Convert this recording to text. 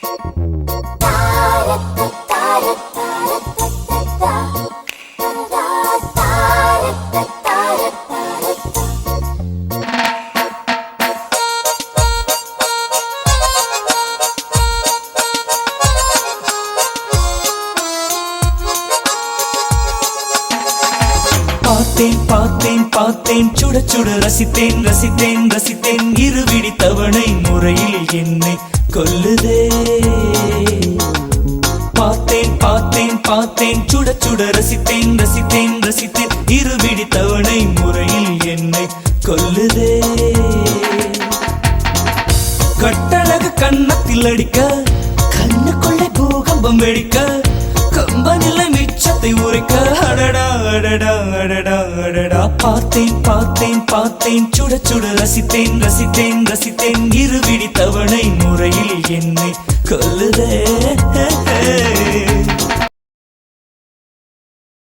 பார்த்தேன் பார்த்தேன் பார்த்தேன். சுட சுட ரசித்தேன் ரசித்தேன் ரசித்தேன். இருவிடி தவணை முறையில் என்னை கொல்லுதே பார்த்தேன் பார்த்தேன் பார்த்தேன். சுட சுட ரசித்தேன் ரசித்தேன் ரசித்தேன். இருவிடி தவணை முறையில் என்னை கொல்லுதே கட்டழகு கண்ணத்தில் அடிக்க கண்ணுக்குள்ளே பூகம்பம் வெடிக்க கம்பனில்லை மிச்சத்தை உரைக்க. அடடா அடடா அடடா அடடா. பார்த்தேன் பார்த்தேன் பார்த்தேன். சுட சுட ரசித்தேன் ரசித்தேன் ரசித்தேன். இருவிடி தவணை முறையில் என்னை கொல்லுதே.